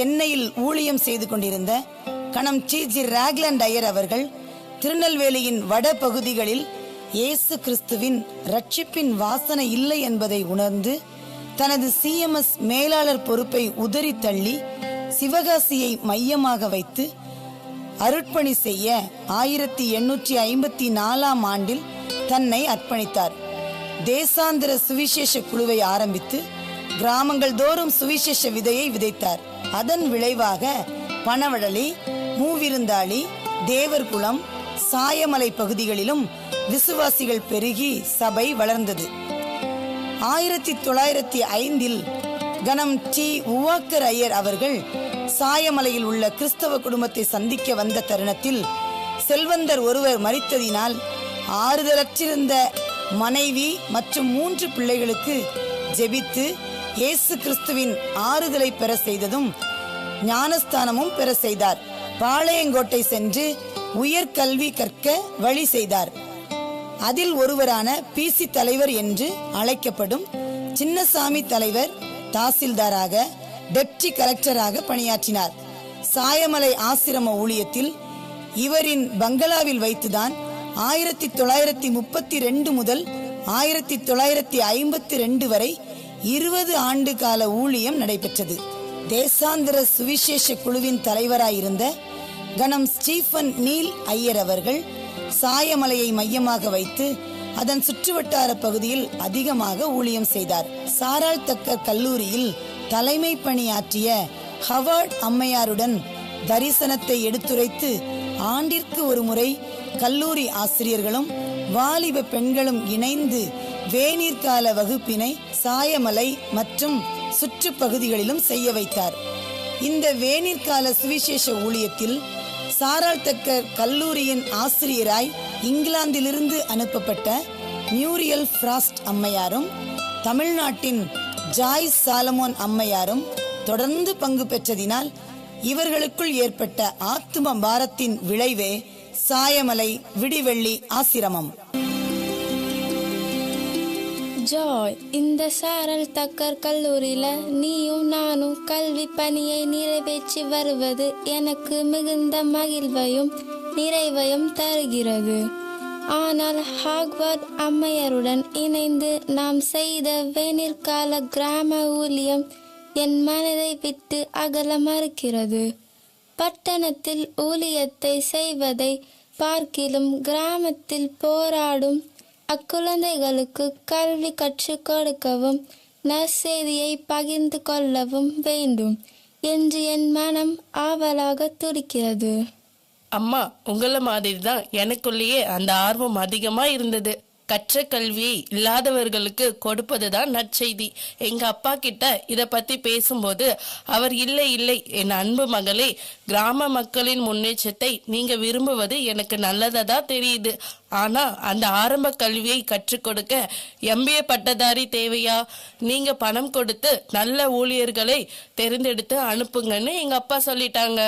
சென்னையில் ஊழியம் செய்து கொண்டிருந்த கணம் டி ஜி. ராக்லாண்ட் ஐயர் அவர்கள் திருநெல்வேலியின் வட பகுதிகளில் இயேசு கிறிஸ்துவின் ரட்சிப்பின் வாசனை இல்லை என்பதை உணர்ந்து தனது சிஎம்எஸ் மேலாளர் பொறுப்பை உதறி தள்ளி சிவகாசியை மையமாக வைத்து அருட்பணி செய்ய ஆயிரத்தி எண்ணூற்றி ஐம்பத்தி நாலாம் ஆண்டில் தன்னை அர்ப்பணித்தார். தேசாந்திர சுவிசேஷ குழுவை ஆரம்பித்து கிராமங்கள் தோறும் சுவிசேஷ விதையை விதைத்தார். அதன் விளைவாக பனவடலி மூவிருந்தாளி தேவர்குளம் சாயமலை பகுதிகளிலும் விசுவாசிகள் பெருகி சபை வளர்ந்தது. ஆயிரத்தி தொள்ளாயிரத்தி ஐந்தில் கனம் டி. உவாக்கர் ஐயர் அவர்கள் சாயமலையில் உள்ள கிறிஸ்தவ குடும்பத்தை சந்திக்க வந்த தருணத்தில் செல்வந்தர் ஒருவர் மறித்ததினால் ஆறுதலற்றிருந்த மனைவி மற்றும் மூன்று பிள்ளைகளுக்கு ஜெபித்து இயேசு கிறிஸ்துவின் ஆறுதலை பெற செய்ததும் ஞானஸ்தானமும் பெற செய்தார். பாளையங்கோட்டை சென்று உயர்கல்வி கற்க வழி செய்தார். அதில் ஒருவரான பிசி தலைவர் என்று அழைக்கப்படும் சின்னசாமி தலைவர் தாசில்தாராக டெப்டி கலெக்டராக பணியாற்றினார். சாயமலை ஆசிரம ஊழியத்தில் இவரின் பங்களாவில் வைத்துதான் ஆயிரத்தி தொள்ளாயிரத்தி முப்பத்தி ரெண்டு முதல் ஆயிரத்தி தொள்ளாயிரத்தி ஐம்பத்தி ரெண்டு வரை இருபது ஆண்டு கால ஊழியம் நடைபெற்றது. தேசாந்திர சுவிசேஷ குழுவின் தலைவராயிருந்த கணம் ஸ்டீஃபன் நீல் ஐயர் அவர்கள் சாயமலையை மையமாக வைத்து அதன் சுற்றுவட்டார பகுதியில் அதிகமாக ஊழியம் செய்தார். சாரால் தக்கர் கல்லூரியில் தலைமை பணியாற்றிய ஹவார்ட் அம்மையாருடன் தரிசனத்தை எடுத்துரைத்து ஆண்டிற்கு ஒரு முறை கல்லூரி ஆசிரியர்களும் வாலிப பெண்களும் இணைந்து வேநீர்கால வகுப்பினை சாயமலை மற்றும் சுற்றுப்பகுதிகளிலும் செய்ய வைத்தார். இந்த வேநீர்கால சுவிசேஷ ஊழியத்தில் சாராள்தக்கர் கல்லூரியின் ஆசிரியராய் இங்கிலாந்திலிருந்து அனுப்பப்பட்ட மியூரியல் ஃப்ராஸ்ட் அம்மையாரும் தமிழ்நாட்டின் ஜாய் சாலமோன் அம்மையாரும் தொடர்ந்து பங்கு பெற்றதினால் இவர்களுக்குள் ஏற்பட்ட ஆத்தும பாரத்தின் விளைவே சாயமலை விடிவெள்ளி ஆசிரமம். ஜாய் இந்த சாரல் தக்கர் கல்லூரியில நீயும் நானும் கல்வி பணியை நிறைவேற்றி வருவது எனக்கு மிகுந்த மகிழ்வையும் நிறைவையும் தருகிறது. ஆனால் ஹாக்வர்ட் அம்மையருடன் இணைந்து நாம் செய்த வேனிற்கால கிராம ஊழியம் என் மனதை விட்டு அகல மறுக்கிறது. பட்டணத்தில் ஊழியத்தை செய்வதை பார்க்கிலும் கிராமத்தில் போராடும் அக்குழந்தைகளுக்கு கல்வி கற்றுக் கொடுக்கவும் நற்செய்தியை பகிர்ந்து கொள்ளவும் வேண்டும் என்று என் மனம் ஆவலாக துடிக்கிறது. அம்மா உங்களை மாதிரி தான் எனக்குள்ளேயே அந்த ஆர்வம் அதிகமாக இருந்தது. கற்ற கல்வியை இல்லாதவர்களுக்கு கொடுப்பதுதான் நற்செய்தி. எங்க அப்பா கிட்ட இத பத்தி பேசும்போது அவர் இல்லை இல்லை என் அன்பு மகளே கிராம மக்களின் முன்னேற்றத்தை நீங்க விரும்புவது எனக்கு நல்லதா தெரியுது. ஆனா அந்த ஆரம்ப கல்வியை கற்றுக் கொடுக்க எம்பிஏ பட்டதாரி தேவையா? நீங்க பணம் கொடுத்து நல்ல ஊழியர்களை தேர்ந்தெடுத்து அனுப்புங்கன்னு எங்க அப்பா சொல்லிட்டாங்க.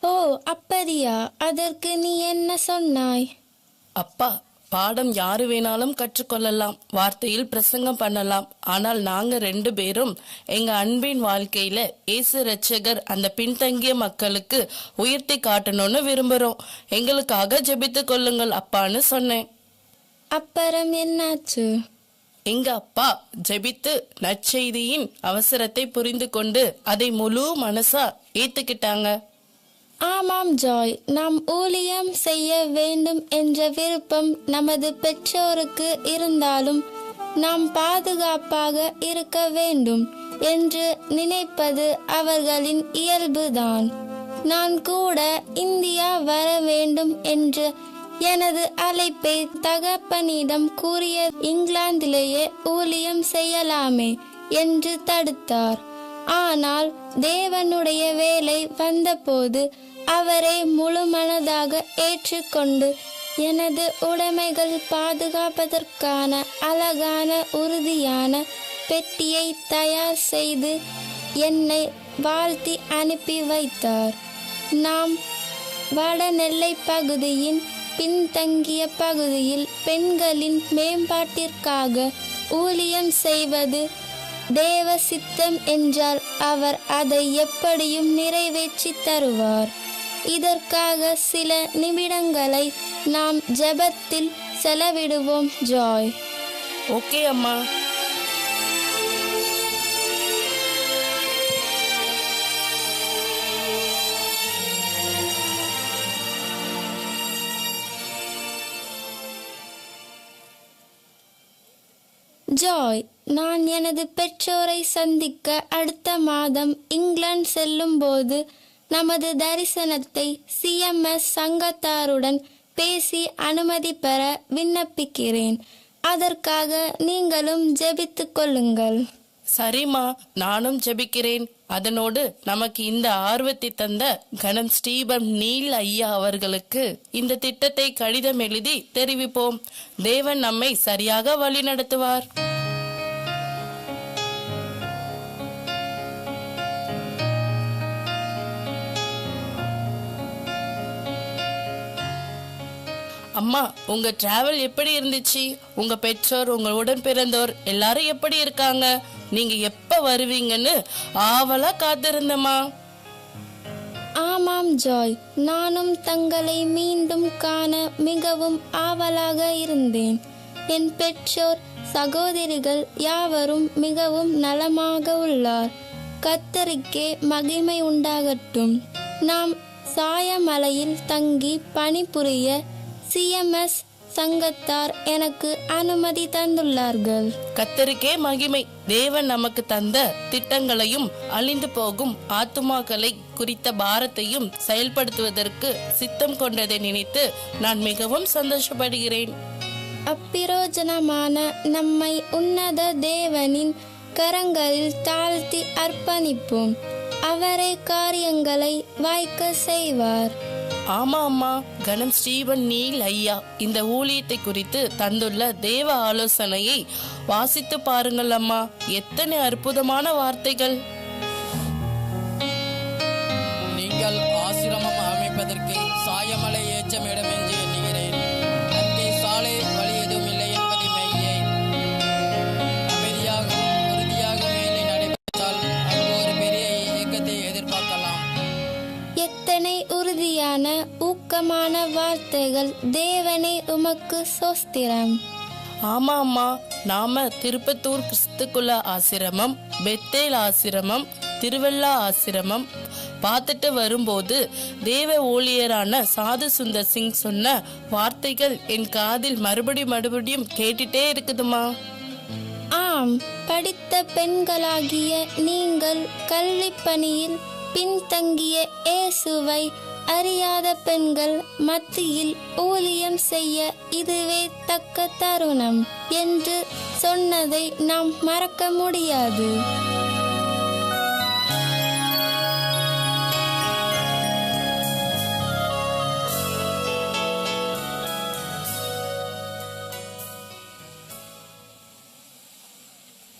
ஓ அப்படியா? அதற்கு நீ என்ன சொன்னாய்? அப்பா பாடம் யாரு வேணாலும் கற்றுக்கொள்ளலாம். வார்த்தையில் பிரசங்கம் பண்ணலாம். ஆனால் நாங்க ரெண்டு பேரும் எங்க அன்பின் வாழ்க்கையில இயேசு ரட்சகர் அந்த பின்தங்கிய மக்களுக்கு உயர்த்தி காட்டணும்னு விரும்புறோம். எங்களுக்காக ஜெபித்து கொள்ளுங்கள் அப்பான்னு சொன்னேன். அப்புறம் என்னாச்சு? எங்க அப்பா ஜெபித்து நற்செய்தியின் அவசரத்தை புரிந்து கொண்டு அதை முழு மனசா ஏத்துக்கிட்டாங்க. ஆமாம் ஜாய். நாம் ஊழியம் செய்ய வேண்டும் என்ற விருப்பம் நமது பெற்றோருக்கு இருந்தாலும் நாம் பாதுகாப்பாக இருக்க வேண்டும் என்று நினைப்பது அவர்களின் இயல்புதான். நான் கூட இந்தியா வர வேண்டும் என்று எனது அழைப்பை தகப்பனிடம் கூறிய இங்கிலாந்திலேயே ஊழியம் செய்யலாமே என்று தடுத்தார். ஆனால் தேவனுடைய வேலை வந்தபோது அவரை முழுமனதாக ஏற்றுக்கொண்டு எனது உடைமைகள் பாதுகாப்பதற்கான அழகான உறுதியான பெட்டியை தயார் செய்து என்னை வாழ்த்தி அனுப்பி வைத்தார். நாம் வடநெல்லை பகுதியின் பின்தங்கிய பகுதியில் பெண்களின் மேம்பாட்டிற்காக ஊழியம் செய்வது தேவ சித்தம் என்றால் அவர் அதை எப்படியும் நிறைவேற்றி தருவார். இதற்காக சில நிமிடங்களை நாம் ஜெபத்தில் செலவிடுவோம் ஜாய். ஓகே அம்மா. ஜாய் நான் எனது பெற்றோரை சந்திக்க அடுத்த மாதம் இங்கிலாந்து செல்லும்போது நமது தரிசனத்தை சிஎம்எஸ் சங்கத்தாருடன் பேசி அனுமதி பெற விண்ணப்பிக்கிறேன். அதற்காக நீங்களும் ஜெபித்து கொள்ளுங்கள். சரிம்மா நானும் ஜெபிக்கிறேன். அதனோடு நமக்கு இந்த ஆர்வத்தை தந்த கணம் ஸ்ரீபம் நீல் ஐயா அவர்களுக்கு இந்த திட்டத்தை கடிதம் எழுதி தெரிவிப்போம். தேவன் நம்மை சரியாக வழி நடத்துவார் அம்மா உங்க டிராவல் எப்படி இருந்துச்சு? உங்க பெற்றோர் உங்க உடன் பிறந்தோர் எல்லாரும் எப்படி இருக்காங்க? நீங்க எப்ப வருவீங்கன்னு ஆவலா காத்திருந்தம்மா. ஆமாம் ஜாய். நானும் தங்களை மீண்டும் காண மிகவும் ஆவலாக இருந்தேன். என் பெற்றோர் சகோதரிகள் யாவரும் மிகவும் நலமாக உள்ளார். கத்தரிக்கே மகிமை உண்டாகட்டும். நாம் சாயமலையில் தங்கி பணிபுரிய சிஎம்எஸ் சங்கத்தார் எனக்கு அனுமதி தந்துள்ளார்கள். கத்தருக்கே மகிமை. தேவன் நமக்கு தந்த திட்டங்களையும் அழிந்து போகும் ஆத்துமாக்களை குறித்த பாரத்தையும் செயல்படுத்துவதற்கு சித்தம் கொண்டதை நினைத்து நான் மிகவும் சந்தோஷப்படுகிறேன். அப்பிரோஜனமான நம்மை உன்னத தேவனின் கரங்களில் தாழ்த்தி அர்ப்பணிப்போம். அவரே காரியங்களை வாய்க்க செய்வார். ஆமா அம்மா கணம் ஸ்டீவன் நீல் ஐயா இந்த ஊழியத்தை குறித்து தந்துள்ள தேவ ஆலோசனையை வாசித்து பாருங்கள் அம்மா. எத்தனை அற்புதமான வார்த்தைகள். நீங்கள் ஆசிரமம் அமைப்பதற்கு சாயமலை ஏற்றமிடம் உறுதியான ஊக்கமான வார்த்தைகள் தேவனே உமக்கு சோஸ்திரம். ஆமா அம்மா நாம திருப்பத்தூர் கிறிஸ்துக்குள்ள ஆசிரமம் பெத்தேல் ஆசிரமம் திருவள்ளா ஆசிரமம் பார்த்துட்டு வரும்போது தேவ ஊழியரான சாது சுந்தர் சிங் சொன்ன வார்த்தைகள் என் காதில் மறுபடி மறுபடியும் கேட்டுட்டே இருக்குதுமா ஆம் படித்த பெண்களாகிய நீங்கள் கல்வி பணியில் பின்தங்கிய இயேசுவை அறியாத பெண்கள் மத்தியில் ஊழியம் செய்ய இதுவே தக்க தருணம் என்று சொன்னதை நாம் மறக்க முடியாது.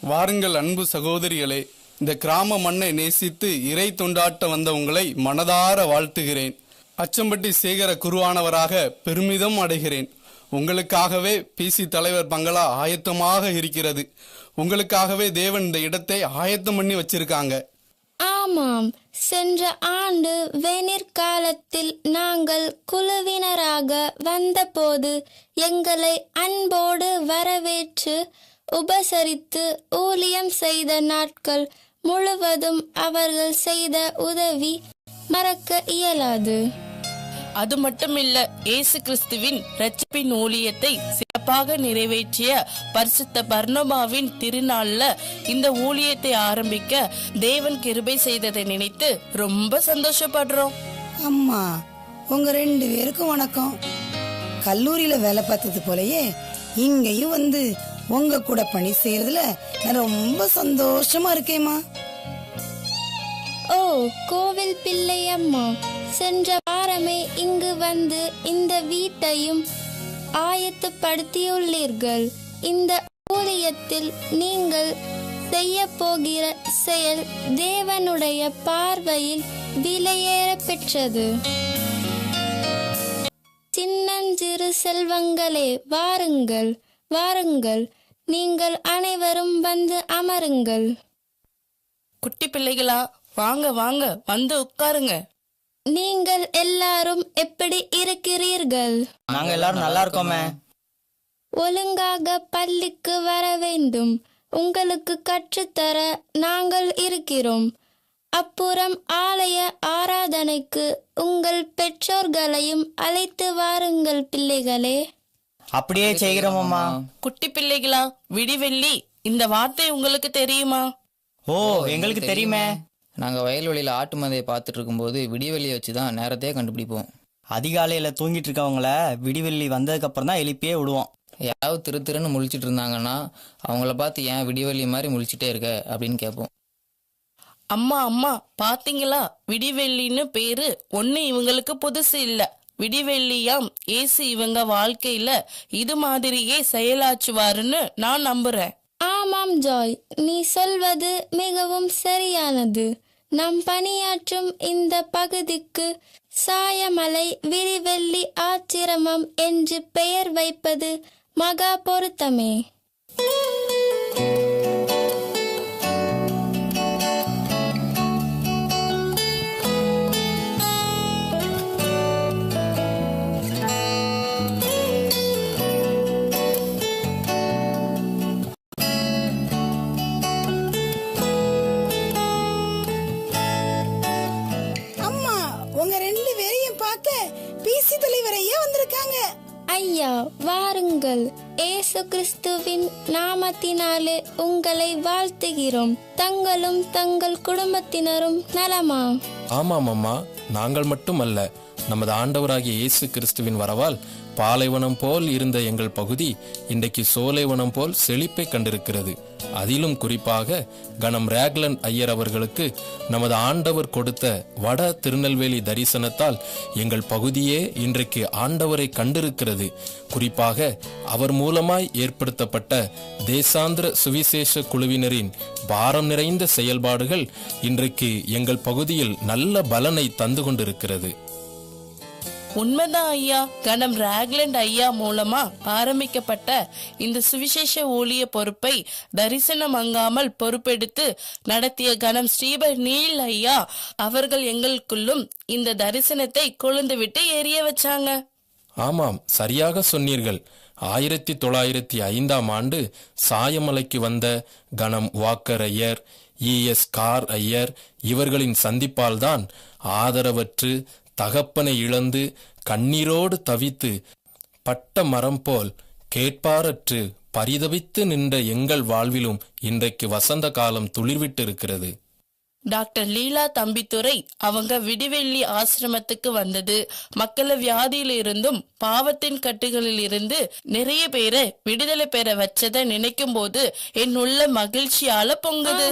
வாருங்கள் அன்பு சகோதரிகளே இந்த கிராம மண்ணை நேசித்து இறை தொண்டாட்ட வந்த உங்களை மனதார வாழ்த்துகிறேன். அச்சம்பட்டி சேகர குருவானவராக பெருமிதம் அடைகிறேன். உங்களுக்காகவே பிசி தலைவர் பங்களா ஆயத்தமாக இருக்கிறது. உங்களுக்காகவே தேவன் இந்த இடத்தை ஆயத்தம் பண்ணி வச்சிருக்காங்க. ஆமாம். சென்ற ஆண்டு வெனிற் காலத்தில் நாங்கள் குழுவினராக வந்தபோது எங்களை அன்போடு வரவேற்று உபசரித்து ஊழியம் செய்த நாட்கள் முழுவதும் அவர்கள் செய்த உதவி மறக்க இயலாது. அது மட்டுமில்ல இயேசு கிறிஸ்துவின் ரட்சிப்பின் ஊழியத்தை சிறப்பாக நிறைவேற்றிய பரிசுத்த பர்ணபாவின் திருநாள்ல இந்த ஊழியத்தை ஆரம்பிக்க தேவன் கிருபை செய்ததை நினைத்து ரொம்ப சந்தோஷப்படுறோம். அம்மா உங்க ரெண்டு பேருக்கும் வணக்கம். கல்லூரியில வேலை பார்த்தது போலயே இங்கேயும் வந்து உங்க கூட பணி செய்யறதுல நான் ரொம்ப சந்தோஷமா இருக்கேம்மா. கோவில் பிள்ளை அம்மா சென்ற வாரமே இங்கு வந்து இந்த வீட்டையும் ஆயத்தப்படுத்தியுள்ளீர்கள். இந்த ஊழியத்தில் நீங்கள் செய்ய போகிற செயல் தேவனுடைய பார்வையில் விலையேற பெற்றது. சின்னஞ்சிறு செல்வங்களே வாருங்கள் வாருங்கள் நீங்கள் அனைவரும் வந்து அமருங்கள். குட்டி பிள்ளைகளா வாங்க வாங்க வந்து உட்காருங்க. நீங்கள் எல்லாரும் எப்படி இருக்கிறீர்கள்? நாங்க எல்லாரும் நல்லா இருக்கோமே. ஒழுங்காக பள்ளிக்கு வர வேண்டும். உங்களுக்கு கற்றுத்தர நாங்கள் இருக்கிறோம். அப்புறம் ஆலய ஆராதனைக்கு உங்கள் பெற்றோர்களையும் அழைத்து வாருங்கள் பிள்ளைகளே. அப்படியே செய்கிறோம் அம்மா. குட்டி பிள்ளைகளா விடிவெள்ளி இந்த வார்த்தை உங்களுக்கு தெரியுமா? ஓ எங்களுக்கு தெரியுமே. நாங்கள் வயல்வெளியில் ஆட்டு மந்தையை பார்த்துட்டு இருக்கும்போது விடிவெளியை வச்சு தான் நேரத்தையே கண்டுபிடிப்போம். அதிகாலையில தூங்கிட்டு இருக்கவங்கள விடிவெள்ளி வந்ததுக்கு அப்புறம் தான் எழுப்பியே விடுவோம். யாராவது திரு திருன்னு முழிச்சிட்டு இருந்தாங்கன்னா அவங்கள பார்த்து ஏன் விடிவெளி மாதிரி முழிச்சிட்டே இருக்க? அப்படின்னு கேட்போம். அம்மா அம்மா பாத்தீங்களா? விடிவெள்ளின்னு பேரு ஒண்ணு இவங்களுக்கு புதுசு இல்ல. விடிவெள்ளியாம் ஏசு இவங்க வாழ்க்கையில இது மாதிரியே செயலாற்றுவாருன்னு நான் நம்புறேன். ஆமாம் ஜாய். நீ சொல்வது மிகவும் சரியானது. நம் பணியாற்றும் இந்த பகுதிக்கு சாயமலை விரிவெள்ளி ஆச்சிரமம் என்று பெயர் வைப்பது மகா பொருத்தமே. பிசி தலைவரையே வந்திருக்காங்க. ஐயா வாருங்கள். ஏசு கிறிஸ்துவின் நாமத்தினாலே உங்களை வாழ்த்துகிறோம். தங்களும் தங்கள் குடும்பத்தினரும் நலமா? ஆமாம் அம்மா. நாங்கள் மட்டுமல்ல நமது ஆண்டவராகிய இயேசு கிறிஸ்துவின் வரவால் பாலைவனம் போல் இருந்த எங்கள் பகுதி இன்றைக்கு சோலைவனம் போல் செழிப்பை கண்டிருக்கிறது. அதிலும் குறிப்பாக கணம் ரேக்லன் ஐயர் அவர்களுக்கு நமது ஆண்டவர் கொடுத்த வட திருநெல்வேலி தரிசனத்தால் எங்கள் பகுதியே இன்றைக்கு ஆண்டவரை கண்டிருக்கிறது. குறிப்பாக அவர் மூலமாய் ஏற்படுத்தப்பட்ட தேசாந்திர சுவிசேஷ குழுவினரின் பாரம் நிறைந்த செயல்பாடுகள் இன்றைக்கு எங்கள் பகுதியில் நல்ல பலனை தந்து கொண்டிருக்கிறது. உண்மைதான் ஐயா. கணம் ராக்லண்ட் ஐயா மூலமா ஆரம்பிக்கப்பட்ட இந்த சுவிசேஷ ஊழிய பொறுப்பை தரிசனம் அங்காமல் பொறுப்பெடுத்து நடத்திய கணம் ஸ்ரீபர் நீல் ஐயா அவர்கள் எங்களுக்குள்ளும் இந்த தரிசனத்தை கொழுந்துவிட்டு எரிய வச்சாங்க. ஆமாம் சரியாக சொன்னீர்கள். ஆயிரத்தி தொள்ளாயிரத்தி ஐந்தாம் ஆண்டு சாயமலைக்கு வந்த கணம் வாக்கர் ஐயர் இஎஸ் கார் ஐயர் இவர்களின் சந்திப்பால்தான் ஆதரவற்று தகப்பனை இழந்து கண்ணீரோடு தவித்து பட்ட மரம் போல் கேட்பாரற்று பரிதவித்து நின்ற எங்கள் வாழ்விலும் இன்றைக்கு வசந்த காலம் துளிர்விட்டு இருக்கிறது டாக்டர் லீலா தம்பித்துரை அவங்க விடிவெள்ளி ஆசிரமத்துக்கு வந்தது. மக்கள வியாதியில இருந்தும் பாவத்தின் கட்டுகளில் இருந்து நிறைய பேரை விடுதலை பெற வச்சதை நினைக்கும் போது என் உள்ள மகிழ்ச்சியால பொங்குது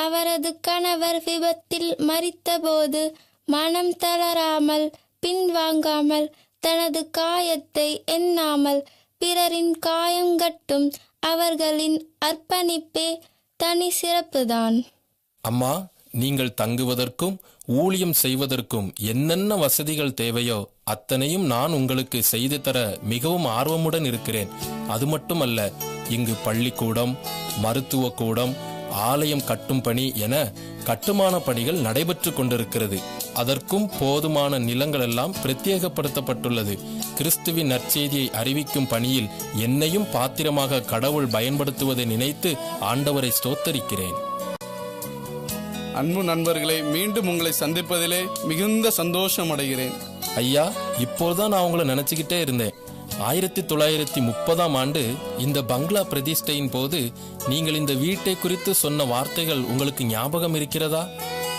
அவரது கணவர் விபத்தில் மரித்தபோது மனம் தளராமல் பின்வாங்காமல் தனது காயத்தை எண்ணாமல் பிறரின் காயங்கட்டும் அவர்களின் அர்ப்பணிப்பே தனி சிறப்புதான். அம்மா நீங்கள் தங்குவதற்கும் ஊழியம் செய்வதற்கும் என்னென்ன வசதிகள் தேவையோ அத்தனையும் நான் உங்களுக்கு செய்து தர மிகவும் ஆர்வமுடன் இருக்கிறேன். அது மட்டுமல்ல இங்கு பள்ளிக்கூடம் மருத்துவ கூடம் ஆலயம் கட்டும் பணி என கட்டுமான பணிகள் நடைபெற்று கொண்டிருக்கிறது. அதற்கும் போதுமான நிலங்கள் எல்லாம் பிரத்யேகப்படுத்தப்பட்டுள்ளது. கிறிஸ்துவின் நற்செய்தியை அறிவிக்கும் பணியில் என்னையும் பாத்திரமாக கடவுள் பயன்படுத்துவதை நினைத்து ஆண்டவரை ஸ்தோத்தரிக்கிறேன். அன்பு நண்பர்களே மீண்டும் உங்களை சந்திப்பதிலே மிகுந்த சந்தோஷம் அடைகிறேன். ஐயா இப்போதான் நான் உங்களை நினைச்சுக்கிட்டே இருந்தேன். ஆயிரத்தி தொள்ளாயிரத்தி முப்பதாம் ஆண்டு இந்த பங்களா பிரதிஷ்டையின் போது நீங்கள் இந்த வீட்டை குறித்து சொன்ன வார்த்தைகள் உங்களுக்கு ஞாபகம் இருக்கிறதா?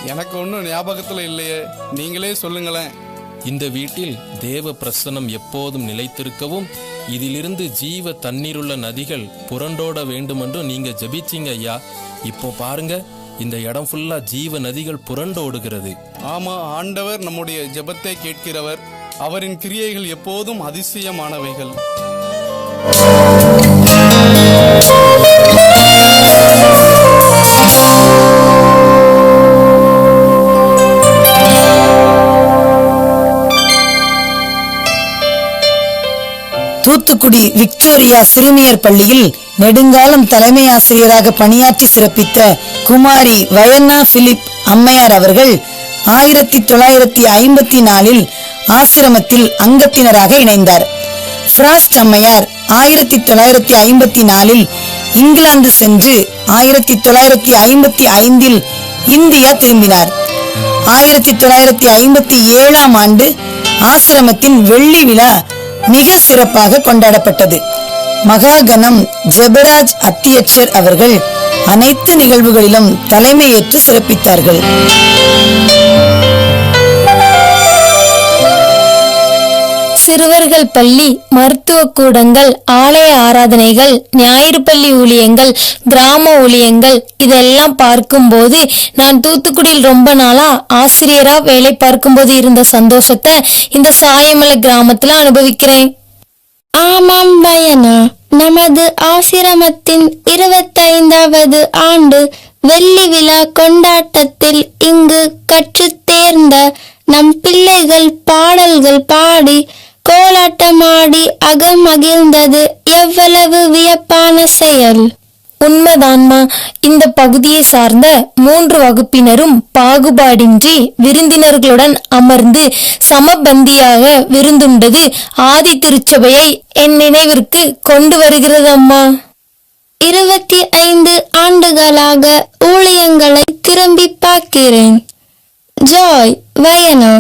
எனக்கு ஒன்றும் ஞாபகத்தில் இல்லையே. நீங்களே சொல்லுங்களேன். இந்த வீட்டில் தேவ பிரசனம் எப்போதும் நிலைத்திருக்கவும் இதிலிருந்து ஜீவ தண்ணீருள்ள நதிகள் புரண்டோட வேண்டுமென்று நீங்க ஜெபிச்சீங்க ஐயா. இப்போ பாருங்க இந்த இடம் ஃபுல்லா ஜீவ நதிகள் புரண்டோடுகிறது. ஆமா ஆண்டவர் நம்முடைய ஜெபத்தை கேட்கிறவர். அவரின் கிரியைகள் எப்போதும் அதிசயமானவைகள். தூத்துக்குடி விக்டோரியா சிறுமியர் பள்ளியில் நெடுங்காலம் தலைமை ஆசிரியராக பணியாற்றி சிறப்பித்த குமாரி வயன்னா பிலிப் அம்மையார் அவர்கள் ஆயிரத்தி தொள்ளாயிரத்தி ஐம்பத்தி நாலில் ஆசிரமத்தில் அங்கத்தினராக இணைந்தார். பிராஸ்ட் அம்மையார் ஆயிரத்தி தொள்ளாயிரத்தி ஐம்பத்தி நாலில் இங்கிலாந்து சென்று ஆயிரத்தி தொள்ளாயிரத்தி ஐம்பத்தி ஐந்தில் இந்தியா திரும்பினார். ஆயிரத்தி தொள்ளாயிரத்தி ஐம்பத்தி ஏழாம் ஆண்டு ஆசிரமத்தின் வெள்ளி விழா மிக சிறப்பாக கொண்டாடப்பட்டது. மகாகணம் ஜெபராஜ் அத்தியட்சர் அவர்கள் அனைத்து நிகழ்வுகளிலும் தலைமையேற்று சிறப்பித்தார்கள். சிறுவர்கள் பள்ளி மருத்துவ கூடங்கள் ஆலய ஆராதனைகள் ஞாயிறு பள்ளி ஊழியங்கள் கிராம ஊழியங்கள் இதெல்லாம் பார்க்கும்போது நான் தூத்துக்குடியில் ரொம்ப நாளா ஆசிரியரா வேலை பார்க்கும்போது இருந்த சந்தோஷத்தை இந்த சாயமலை கிராமத்துல அனுபவிக்கிறேன். ஆமாம் பயனா. நமது ஆசிரமத்தின் இருபத்தைந்தாவது ஆண்டு வெள்ளி விழா கொண்டாட்டத்தில் இங்கு கற்று தேர்ந்த நம் பிள்ளைகள் பாடல்கள் பாடி கோலாட்டமாடி மகிழ்ந்தது எவ்வளவு வியப்பான செயல். உண்மைதான்மா இந்த பகுதியை சார்ந்த மூன்று வகுப்பினரும் பாகுபாடின்றி விருந்தினர்களுடன் அமர்ந்து சமபந்தியாக விருந்துண்டது ஆதி திருச்சபையை என் நினைவிற்கு கொண்டு வருகிறது அம்மா இருபத்தி ஐந்து ஆண்டுகளாக ஊழியங்களை திரும்பி பார்க்கிறேன். ஜாய் வயனா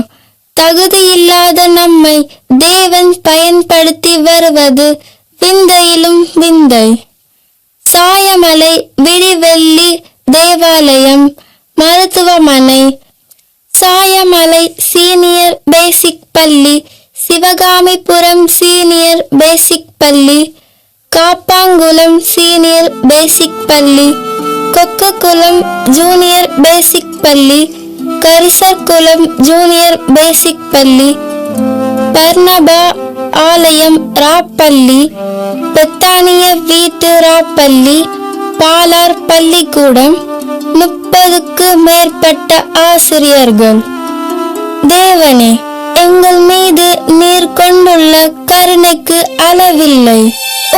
தகுதியில்லாத நம்மை தேவன் பயன்படுத்தி வருவது விந்தையிலும் விந்தை. சாயமலை விடிவெள்ளி தேவாலயம் மருத்துவமனை சாயமலை சீனியர் பேசிக் பள்ளி சிவகாமிபுரம் சீனியர் பேசிக் பள்ளி காப்பாங்குளம் சீனியர் பேசிக் பள்ளி கொக்குக்குளம் ஜூனியர் பேசிக் பள்ளி கரிசர்குளம் ஜூனியர் பேசிக் பள்ளி பர்ணபா ஆலயம் ராப்பள்ளி பெத்தானிய வீட்டு ராப்பள்ளி பாலார் பள்ளிக்கூடம் முப்பதுக்கு மேற்பட்ட ஆசிரியர்கள். தேவனே எங்கள் மீது நீர் கொண்டுள்ள கருணைக்கு அளவில்லை.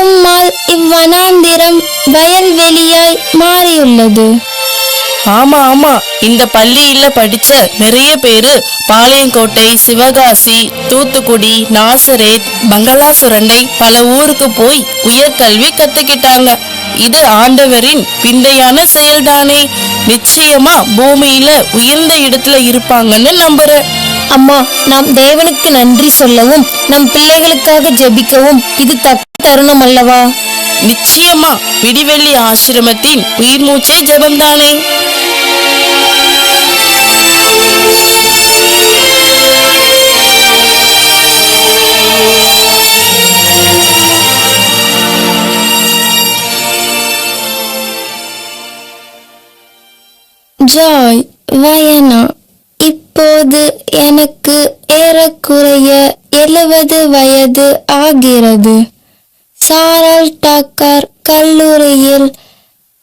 உம்மால் இவ்வனாந்திரம் வயல்வெளியாய் மாறியுள்ளது. ஆமா ஆமா. இந்த பள்ளியில படிச்ச நிறைய பேரு பாளையங்கோட்டை சிவகாசி தூத்துக்குடி நாசரேத் பங்களாசுரண்டை பல ஊருக்கு போய் உயர்கல்வி கத்துக்கிட்டாங்க. இது ஆண்டவரின் விந்தையான செயல்தானே. நிச்சயமா பூமியில உயர்ந்த இடத்துல இருப்பாங்கன்னு நம்புறேன். அம்மா நாம் தேவனுக்கு நன்றி சொல்லவும் நம் பிள்ளைகளுக்காக ஜெபிக்கவும் இது தக்க தருணம் அல்லவா? நிச்சயமா விடிவெள்ளி ஆசிரமத்தின் உயிர் மூச்சே ஜெபம்தானே? ஜாய் வயனா இப்போது எனக்கு ஏறக்குறைய எழுபது வயது ஆகிறது. சாரல் டாக்கர் கல்லூரியில்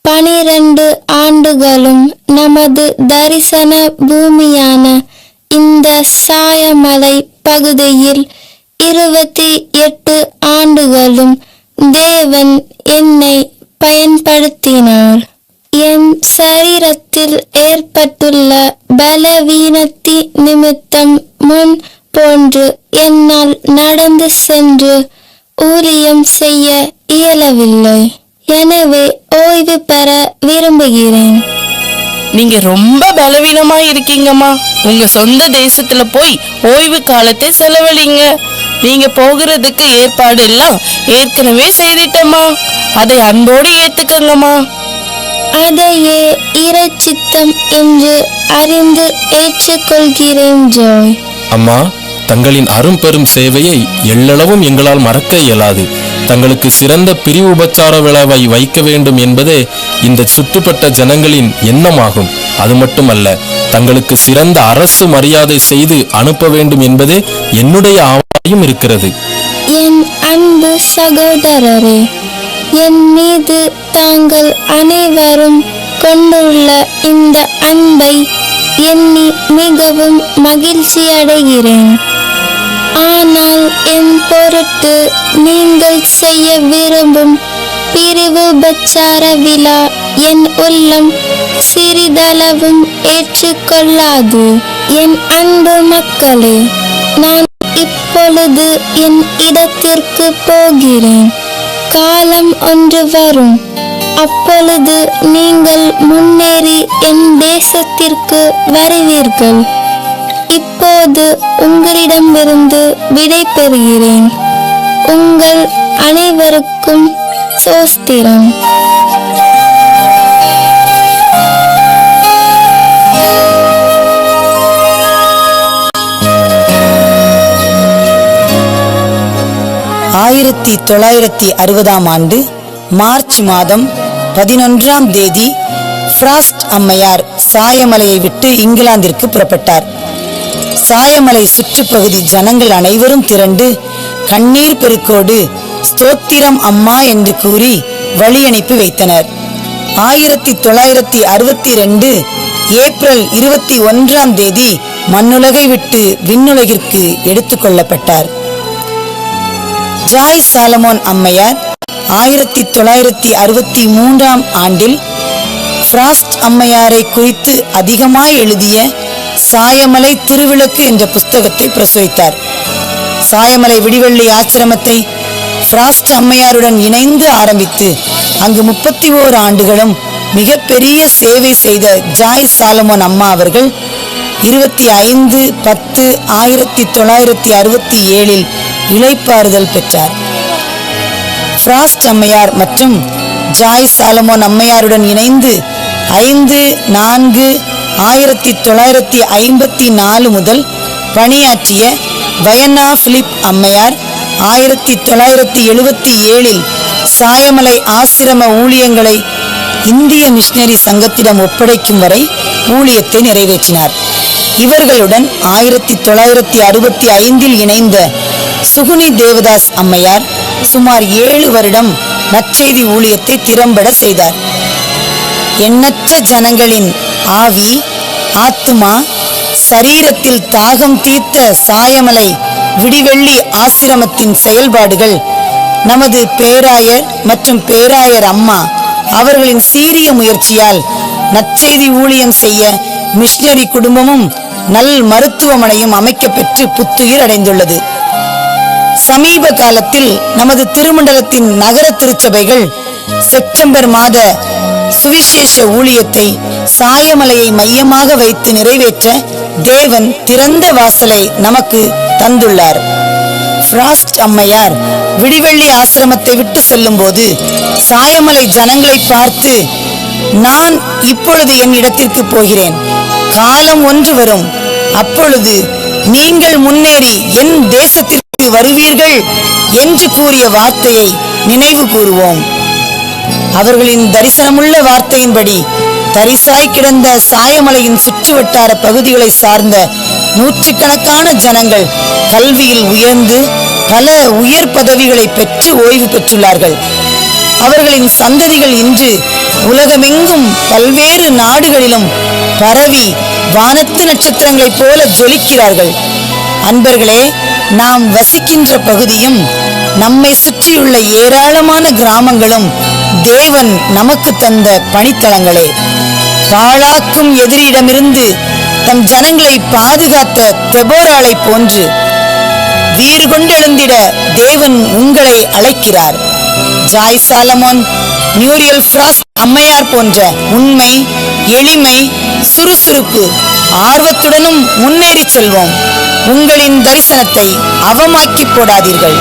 பனிரெண்டு ஆண்டுகளும் நமது தரிசன பூமியான இந்த சாயமலை பகுதியில் இருபத்தி எட்டு ஆண்டுகளும் தேவன் என்னை பயன்படுத்தினார். என் சரீரத்தில் ஏற்பட்டுள்ள பலவீனத்தி நிமித்தம் முன் போன்று என்னால் நடந்து சென்று ஊழியம் செய்ய இயலவில்லை. எனவே ஓய்வு பெற விரும்புகிறேன். நீங்க ரொம்ப பலவீனமா இருக்கீங்கம்மா. உங்க சொந்த தேசத்துல போய் ஓய்வு காலத்தை செலவழிங்க. நீங்க போகிறதுக்கு ஏற்பாடு எல்லாம் ஏற்கனவே செய்துட்டம்மா. அதை அன்போடு ஏத்துக்கங்கம்மா. அதையே இறைச்சித்தம் என்று அறிந்து ஏற்றுக்கொள்கிறேன் ஜோய். அம்மா தங்களின் அரும்பெரும் சேவையை எள்ளளவும் எங்களால் மறக்க இயலாது. தங்களுக்கு சிறந்த பிரிவு உபச்சார விழாவை வைக்க வேண்டும் என்பதே இந்த சுட்டுப்பட்ட ஜனங்களின் எண்ணமாகும். அது மட்டுமல்ல தங்களுக்கு சிறந்த அரசு மரியாதை செய்து அனுப்ப வேண்டும் என்பதே என்னுடைய ஆவாயும் இருக்கிறது. என் அன்பு சகோதரரே என் மீது தாங்கள் அனைவரும் கொண்டுள்ள இந்த அன்பை எண்ணி மிகவும் மகிழ்ச்சி அடைகிறேன் ஆனால் என் பொருட்டு நீங்கள் செய்ய விரும்பும் பிரிவு பச்சார விழா என் உள்ளம் சிறிதளவும் ஏற்றுக்கொள்ளாது. என் அன்பு மக்களே நான் இப்பொழுது என் இடத்திற்கு போகிறேன். காலம் ஒன்று வரும். அப்பொழுது நீங்கள் முன்னேறி என் தேசத்திற்கு வருவீர்கள். இப்போது உங்களிடமிருந்து விடை பெறுகிறேன். உங்கள் அனைவருக்கும் சோஸ்திரம். ஆயிரத்தி தொள்ளாயிரத்தி அறுபதாம் ஆண்டு மார்ச் மாதம் பதினொன்றாம் தேதி ஃப்ராஸ்ட் அம்மையார் சாயமலையை விட்டு இங்கிலாந்திற்கு புறப்பட்டார். சாயமலை சுற்றுப்பகுதி ஜனங்கள் அனைவரும் திரண்டு கண்ணீர் பெருக்கோடு ஸ்தோத்திரம் அம்மா என்று கூறி வழி அனுப்பி வைத்தனர். ஆயிரத்தி தொள்ளாயிரத்தி அறுபத்தி ரெண்டு ஏப்ரல் இருபத்தி ஒன்றாம் தேதி மண்ணுலகை விட்டு விண்ணுலகிற்கு எடுத்துக்கொள்ளப்பட்டார் ஜாய் சாலமோன் அம்மையார் ஆயிரத்தி தொள்ளாயிரத்தி அறுபத்தி மூன்றாம் ஆண்டில் ஃப்ராஸ்ட் அம்மையாரை குறித்து அதிகமாய் எழுதிய சாயமலை திருவிளக்கு என்ற புஸ்தகத்தை பிரசுரித்தார். சாயமலை விடிவெள்ளி ஆசிரமத்தை பிராஸ்ட் அம்மையாருடன் இணைந்து ஆரம்பித்து அங்கு முப்பத்தி ஓரு ஆண்டுகளும் மிகப்பெரிய சேவை செய்த ஜாய் சாலமோன் அம்மா அவர்கள் இருபத்தி ஐந்து பத்து ஆயிரத்தி தொள்ளாயிரத்தி அறுபத்தி ஏழில் இழைப்பாறுதல் பெற்றார். ஃப்ராஸ்ட் அம்மையார் மற்றும் ஜாய் சாலமோன் அம்மையாருடன் இணைந்து ஐந்து நான்கு ஆயிரத்தி தொள்ளாயிரத்தி ஐம்பத்தி நாலு முதல் பணியாற்றிய வயன்னா பிலிப் அம்மையார் ஆயிரத்தி தொள்ளாயிரத்தி எழுபத்தி ஏழில் சாயமலை ஆசிரம ஊழியங்களை இந்திய மிஷனரி சங்கத்திடம் ஒப்படைக்கும் வரை ஊழியத்தை நிறைவேற்றினார். இவர்களுடன் ஆயிரத்தி தொள்ளாயிரத்தி அறுபத்தி ஐந்தில் இணைந்த சுகுனி தேவதாஸ் அம்மையார் சுமார் ஏழு வருடம் நற்செய்தி ஊழியத்தை திறம்பட செய்தார். எண்ணற்ற ஜனங்களின் ஆவி ஆத்துமா சரீரத்தில் தாகம் தீர்த்த சாயமலை விடிவெள்ளி ஆசிரமத்தின் செயல்பாடுகள். நமது பேராயர் மற்றும் பேராயர் அம்மா அவர்களின் சீரிய முயற்சியால் நற்செய்தி ஊழியம் செய்ய மிஷினரி குடும்பமும் நல் மருத்துவமனையும் அமைக்கப்பெற்று புத்துயிர் அடைந்துள்ளது. சமீப காலத்தில் நமது திருமண்டலத்தின் நகர திருச்சபைகள் செப்டம்பர் மாத சுவிசேஷ ஊழியத்தை சாயமலையை மையமாக வைத்து நிறைவேற்ற தேவன் திறந்த வாசலை நமக்கு தந்துள்ளார். ஃப்ராஸ்ட் அம்மையார் விடிவெள்ளி ஆசிரமத்தை விட்டு செல்லும்போது சாயமலை ஜனங்களை பார்த்து நான் இப்பொழுது என் இடத்திற்கு போகிறேன். காலம் ஒன்று வரும். அப்பொழுது நீங்கள் முன்னேறி என் தேசத்திற்கு வருவீர்கள் என்று கூறிய வார்த்தையை நினைவு கூறுவோம். அவர்களின் தரிசனமுள்ள வார்த்தையின்படி தரிசாய் கிடந்த சாயமலையின் சுற்றுவட்டார பகுதிகளை சார்ந்த நூற்றுக்கணக்கான ஜனங்கள் கல்வியில் உயர்ந்து பல உயர் பதவிகளை பெற்று ஓய்வு பெற்றுள்ளார்கள். அவர்களின் சந்ததிகள் இன்று உலகமெங்கும் பல்வேறு நாடுகளிலும் பரவி வானத்து நட்சத்திரங்களைப் போல ஜொலிக்கிறார்கள். அன்பர்களே நாம் வசிக்கின்ற பகுதியும் நம்மை சுற்றியுள்ள ஏராளமான கிராமங்களும் தேவன் நமக்கு தந்த பணித்தளங்களே பாழாக்கும் எதிரியிடமிருந்து தம் ஜனங்களை பாதுகாத்த தெபோராளை போன்று வீறு கொண்டு எழுந்திட தேவன் உங்களை அழைக்கிறார். ஜாய் சாலமோன் நியூரியல் அம்மையார் போன்ற உண்மை எளிமை சுறுசுறுப்பு ஆர்வத்துடனும் முன்னேறி செல்வோம். உங்களின் தரிசனத்தை அவமாக்கி போடாதீர்கள்.